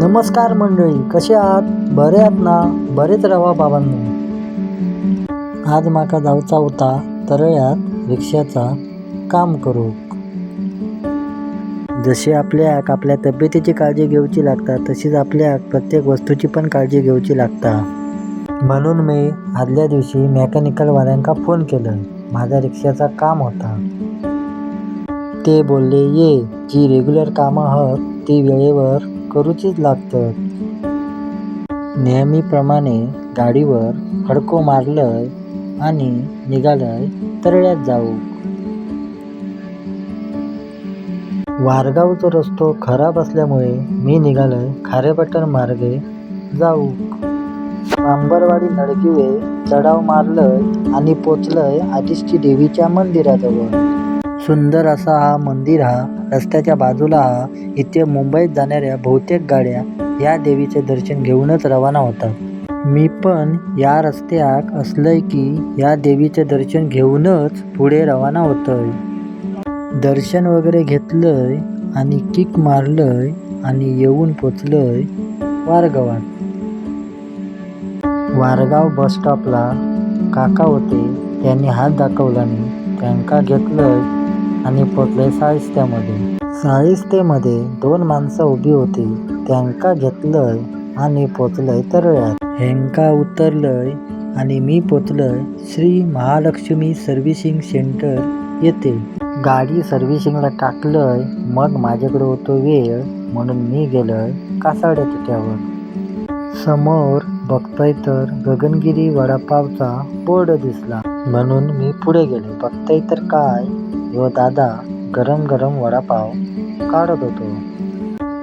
नमस्कार मंडळी कसे आहात? बरे आहात ना? बरेच रवा बाबांनो. आज माका जाऊचा होता तरळ्यात रिक्षाचा काम करू. जशी आपल्याक आपल्या तब्येतीची काळजी घेऊची लागता तशीच आपल्याक प्रत्येक वस्तूची पण काळजी घेऊची लागता. म्हणून मी आदल्या दिवशी मेकॅनिकलवाल्यांका फोन केलं. माझ्या रिक्षाचा काम होता. ते बोलले ये जी रेग्युलर कामं आहात ती वेळेवर करूचीच लागतत नेहमीप्रमाणे गाडीवर खडको मारलंय आणि निघालय तरळ्यात जाऊ. वारगावचा रस्तो खराब असल्यामुळे मी निघालोय खारेपट्टण मार्गे जाऊ. अंबरवाडी नडगिवे चढाव मारलंय आणि पोचलंय आदिष्टी देवीच्या मंदिराजवळ. सुंदर असा हा मंदिर हा रस्त्याच्या बाजूला हा इथे मुंबईत जाणाऱ्या बहुतेक गाड्या या देवीचे दर्शन घेऊनच रवाना होतात. मी पण या रस्त्याक असलंय की या देवीचे दर्शन घेऊनच पुढे रवाना होतोय. दर्शन वगैरे घेतलंय आणि किक मारलंय आणि येऊन पोचलंय वारगावात. वारगाव बस स्टॉपला काका होते त्यांनी हात दाखवला मी त्यांका घेतलंय आणि पोचलंय साहिस्त्यामध्ये. साळिस्तेमध्ये दोन माणसं उभी होती. त्यांका घेतलंय आणि पोचलंय तरळ्यात हेंका उतरलंय आणि मी पोचलंय. श्री महालक्ष्मी सर्व्हिसिंग सेंटर येथे. गाडी सर्व्हिसिंगला टाकलंय. मग माझ्याकडे होतो वेळ. म्हणून मी गेलोय कासाड्या तिट्यावर समोर बघतोय तर गगनगिरी वडापावचा बोर्ड दिसला. म्हणून मी पुढे गेलो. बघताय तर काय? व दादा गरम गरम वडापाव काढत होतो.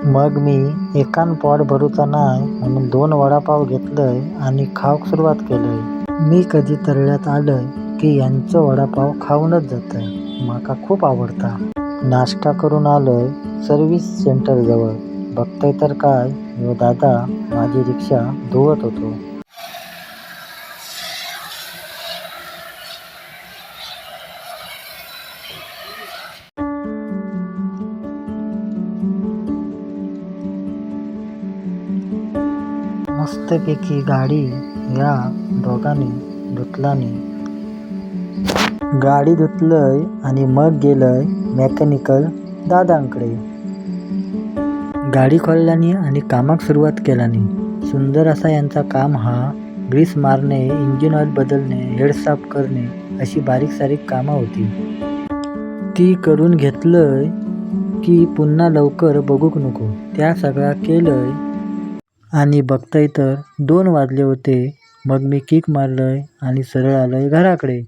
मग मी एकान पॉट भरूचा नाही म्हणून दोन वडापाव घेतलंय आणि खाऊक सुरुवात केलंय. मी कधी तरळ्यात आलंय की यांचं वडापाव खाऊनच जातंय. माका खूप आवडता. नाश्ता करून आलोय सर्व्हिस सेंटर जवळ बघतोय तर काय? व दादा माझी रिक्षा धुवत होतो. मस्तपैकी गाडी या दोघांनी धुतलानी. गाडी धुतलंय आणि मग गेलंय मेकॅनिकल दादांकडे. गाडी खोलल्यानी आणि कामाक सुरुवात केल्यानी सुंदर असा यांचा काम हा ग्रीस मारणे इंजिन ऑइल बदलणे हेड साफ करणे अशी बारीक सारीक कामं होती. ती करून घेतलंय की पुन्हा लवकर बघूक नको त्या सगळ्या केलंय आणि बघताय तर दोन वाजले होते. मग मी किक मारलंय आणि सरळ आलोय घराकडे.